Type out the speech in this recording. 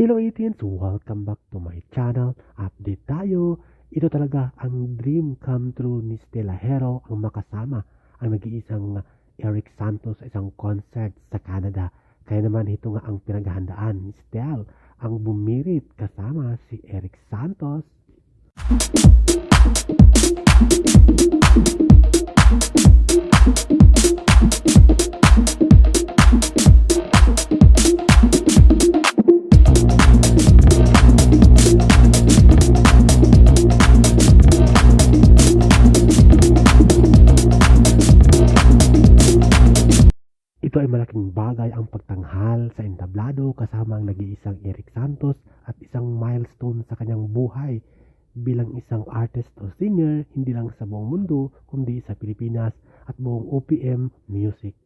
Hello 18s! Welcome back to my channel. Update tayo. Ito talaga ang dream come true ni Stella Hero ang makasama ang nag-iisang Eric Santos sa isang concert sa Canada. Kaya naman ito nga ang pinaghahandaan ni Stella ang bumirit kasama si Eric Santos. Ito ay malaking bagay ang pagtanghal sa entablado kasama ang nag-iisang Eric Santos at isang milestone sa kanyang buhay bilang isang artist o singer hindi lang sa buong mundo kundi sa Pilipinas at buong OPM music